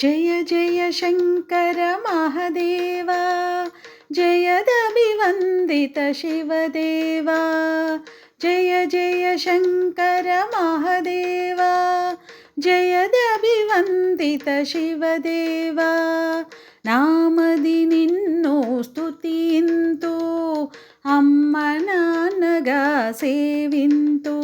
जय जय शङ्कर शङ्करमाहादेवा जयदभिवन्दितशिवदेवा जय जय शङ्कर जयशङ्करमहादेवा जयदभिवन्दितशिवदेवा नामदिनिन्नो स्तुतिन्तु अम्मनानगा सेविन्तु।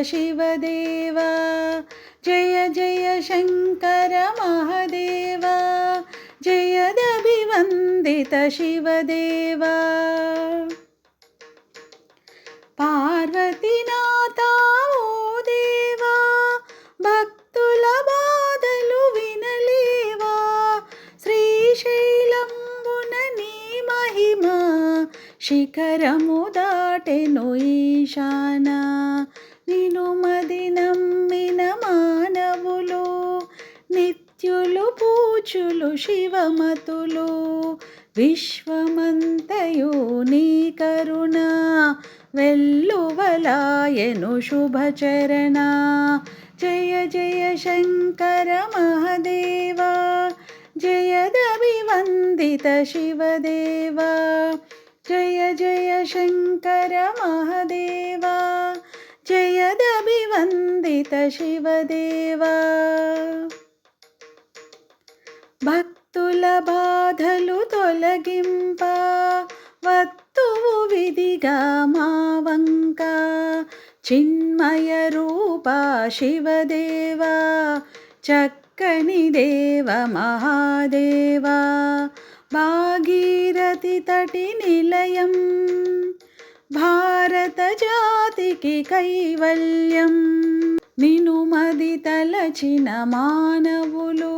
జయదభివందిత శివదేవా జయ జయ శంకర మహదేవ జయదభివందిత శివదేవా. పార్వతీనాథ ఓ దేవా భక్తుల బాధలు వినలేవా శ్రీశైలంబున నీ మహిమ శిఖరము దాటెను ఈశాన. నిను మది నమ్మిన మానవులు నిత్యులు పూచులు శివమతులు విశ్వమంతయు నీ కరుణ వెల్లువలాయను శుభచరణ. జయ జయ శంకర మహదేవా జయదభివందిత శివదేవా జయ జయ శంకర మహదేవా జయదభివందిత శివదేవా. భక్తుల బాధలు తొలగింప వత్తువు విధిగా మా వంక చిన్మయ రూప శివదేవా చక్కని దేవ మహాదేవా. భాగీరథి తటి నిలయం భారత జాతికి కైవల్యం నినుమది తలచిన మానవులు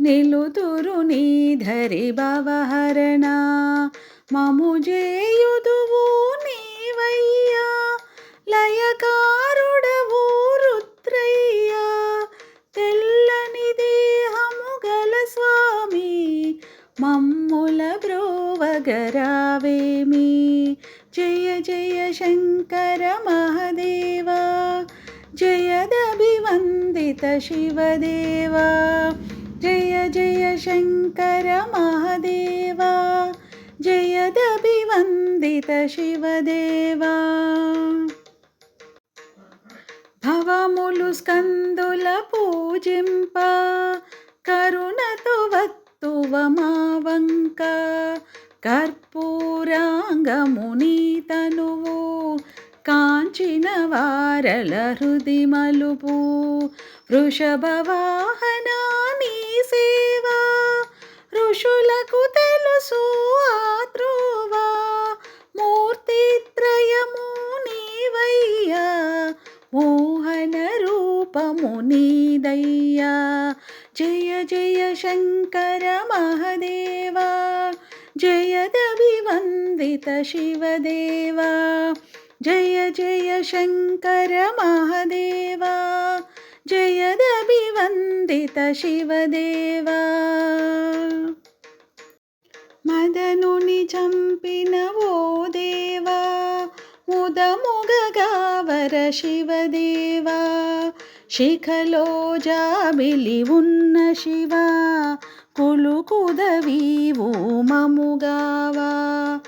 నిలుతురు నీధరి భవహరణ. మము జేయుదువు జయదభివందిత శివదేవా. జయ జయ శంకర మహదేవా. జయదభివందిత శివదేవా. భవములు స్కందుల పూజింప కరుణతో వత్తువ మావంక. కర్పూరాంగముని తనువు కాంచిన వారల హృది మలుపు వృషభవాహన నీ సేవా ఋషులకు తెలుసు ఆత్రువా మూర్తిత్రయము నీవయ్యా మోహన రూపము నీదయ్యా. జయ జయ శంకర మహదేవా జయదభివందిత శివదేవా జయ జయ శంకర మహదేవా జయదభివందిత శివదేవా. మదనుని చంపిన ఓ దేవా ముదముగగావర శివదేవా. శిఖలో జాబిలి ఉన్న శివ కులుకుదవీవు మముగావా.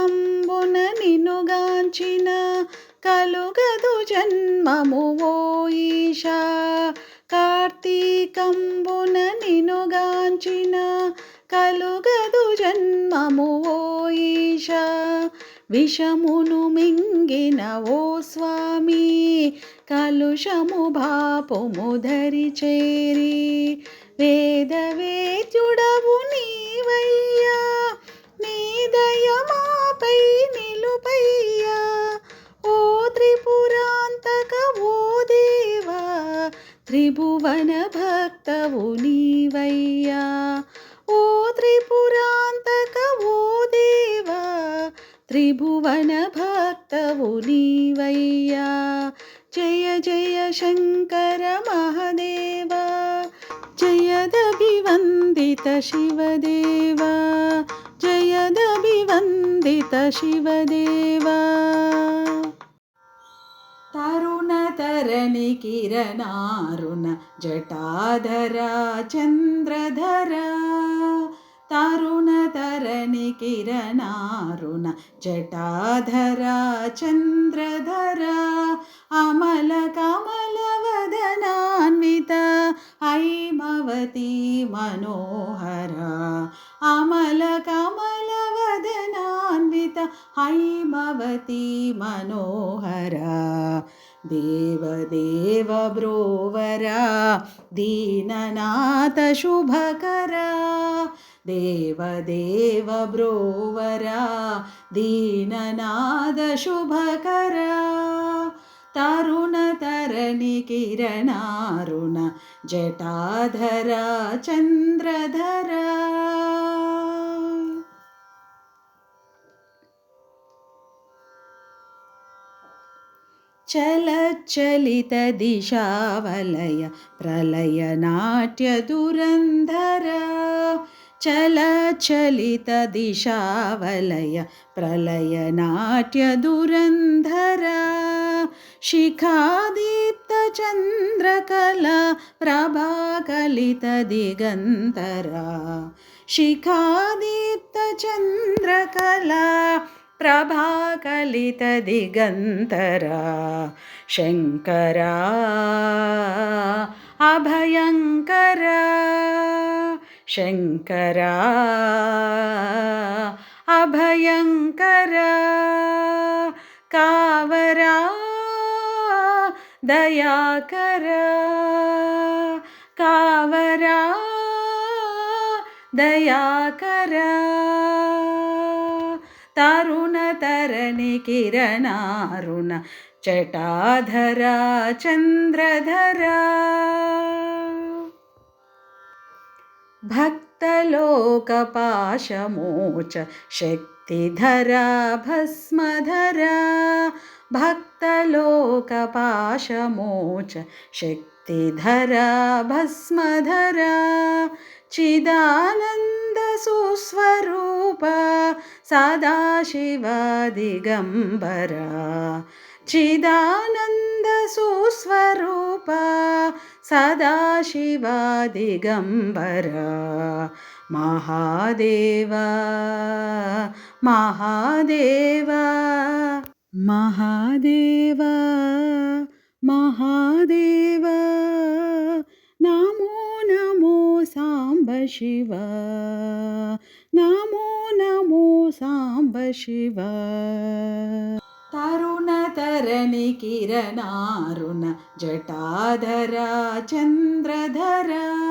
కార్తీకంబున నినుగాంచిన కలుగదు జన్మము ఓ కార్తీకంబున నినుగాంచిన కలుగదు జన్మము ఓ విషమును మింగిన ఓ స్వామి కలుషము భాపము ధరి చేరి. వేదవేద్యుడవు నీవయ్యా నీ దయమాపై నిలుపయ్యా ఓ త్రిపురాంతక ఓ దేవా త్రిభువన భక్తవు నీవయ్యా ఓ త్రిపురాంతక ఓ దేవా త్రిభువన భక్తవు నీవయ్యా జయ జయ శంకర మహదేవా జయదభివందిత శివదేవా यदभिवन्दित शिवदेवा। तरुणतरणि किरणारुण जटाधरा चन्द्रधरा। तरुणतरणि किरणारुण जटाधरा चन्द्रधरा। अमलकमलवदनान्विता ऐमवती मनोहरा। अमलकमल हैमवती मनोहरा। देवदेव ब्रोवरा। दीननाथशुभकरा देवदेव ब्रोवरा। दीननादशुभकरा तरुणतरणिकिरणारुण जटाधरा चन्द्रधरा चलचलितदिशावलय प्रलयनाट्यदुरन्धरा। चलचलितदिशावलय दिशावलय शिखादीप्तचन्द्रकला प्रभाकलितदिगन्तरा शिखादीप्तचन्द्रकला प्रभाकलितदिगन्तरा। शङ्करा अभयङ्करा। शङ्करा अभयङ्करा। कावरा दया कावरा दयाकरा। धरनि किरणारुण चटाधरा चन्द्रधरा भक्तलोकपाशमोच शक्तिधरा भस्मधरा। भक्तलोकपाशमोच शक्तिधरा भस्मधरा। चिदानन्द सुस्वरूपा सदाशिवदिगम्बरा। चिदानन्दसुस्वरूपा सदाशिवदिगम्बरा। महादेव महादेव महादेव महादेव। शिव। नमो नमो साम्ब शिव। तरुणतरणि किरणारुण जटाधरा चन्द्रधरा।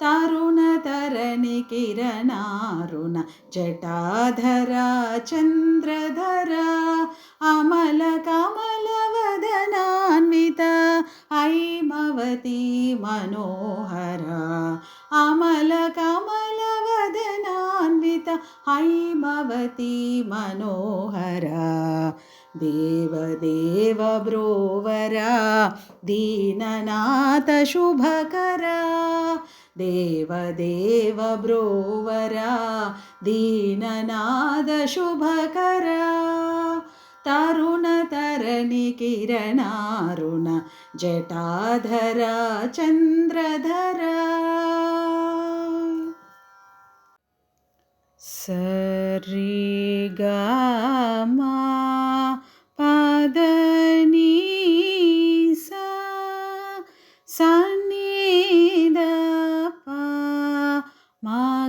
तरुणतरणि किरणारुण जटाधरा चन्द्रधरा। अमलकमलवदनान्विता ऐमवती मनोहरा। अमल कमलवदनान्वित हैमवती मनोहरा। देवदेव ब्रोवरा, दीननाथ, शुभकरा। देवदेव ब्रोवरा दीननाद शुभकरा। तरुणतरणिकिरणारुण जटाधरा चन्द्रधरा सरिगमा पदनीसा स निदपा मागरिस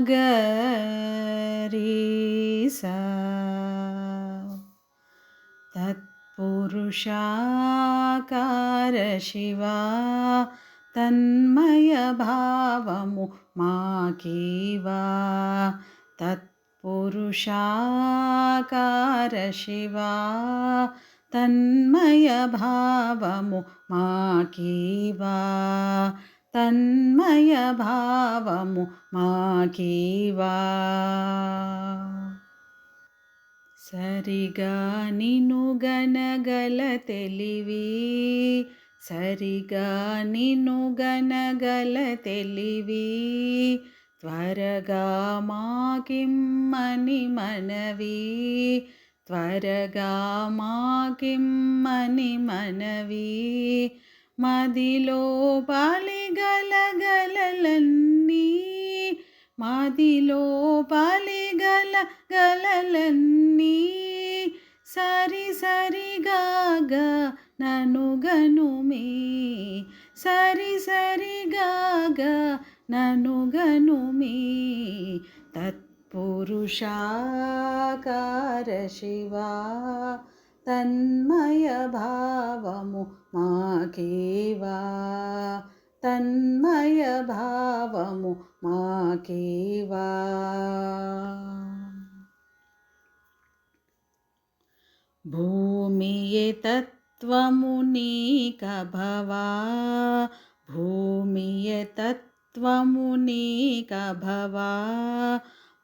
तत्पुरुषाकारशिवा तन्मयभावमु मा केवा तत् पुरुषाकारशिवा तन्मय भावमु मा की वा तन्मय भावमु मा की वा सरि गनि नूगण गलतेलिवी सरि गनि త్వరగా మాకిమ్మని మనవి త్వరగా మాకిమ్మని మనవి మదిలో పాలిగలగలన్నీ మదిలో పాలిగల గలలన్నీ సరి సరిగాగా నను గనుమి సరి సరిగాగా ननु गनुमि तत्पुरुषाकारशिवा तन्मय भावमु मा केवा तन्मयभावमु मा केवा भूमिये तत्त्वमुनीकभवा भूमिये तत् భవా భూమియే తత్వము నీక భవా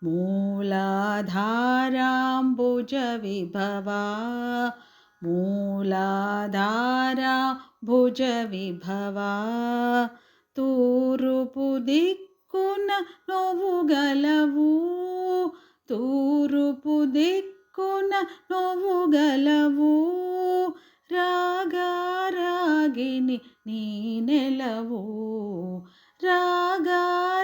మూలాధారాంబుజ విభవా మూలాధారా భుజ విభవా తూరుపు దిక్కున రాగారాగిని నీ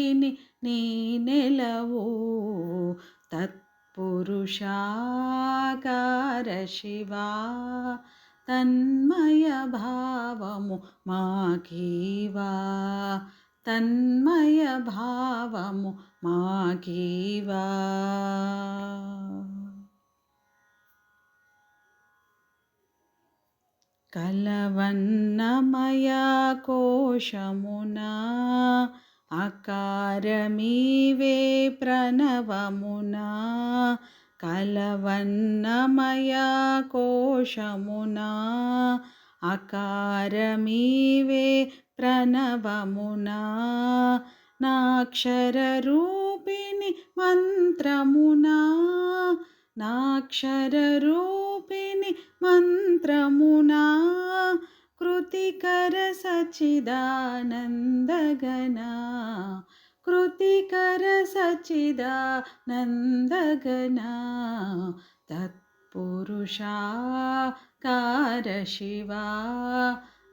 నెలవు. రాగారాగిని నీ నెలవు తత్పురుషాకార శివా తన్మయ భావము మాకీవా. తన్మయ భావము మాకీవా. కలవన్నమయ కోశమునా అకారమీవే ప్రణవమునా కలవన్నమయ కోశమునా అకారమీవే ప్రణవమునా నాక్షర రూపిణి మంత్రమునా నాక్షర రూపిణి మంత్రమునా करसचिदा नन्दगना कृतिकरसचिदा नन्दगना तत्पुरुषाकारशिवा।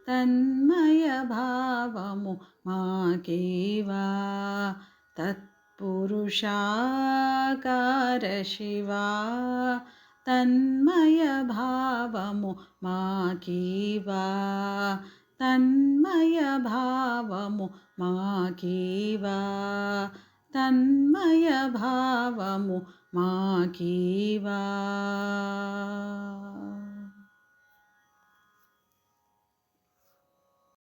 तन्मयभावमु माकेवा तत्पुरुषाकारशिवा। తన్మయ భావము మాకీవా. తన్మయ భావము మాకీవా. తన్మయ భావము మాకీవా.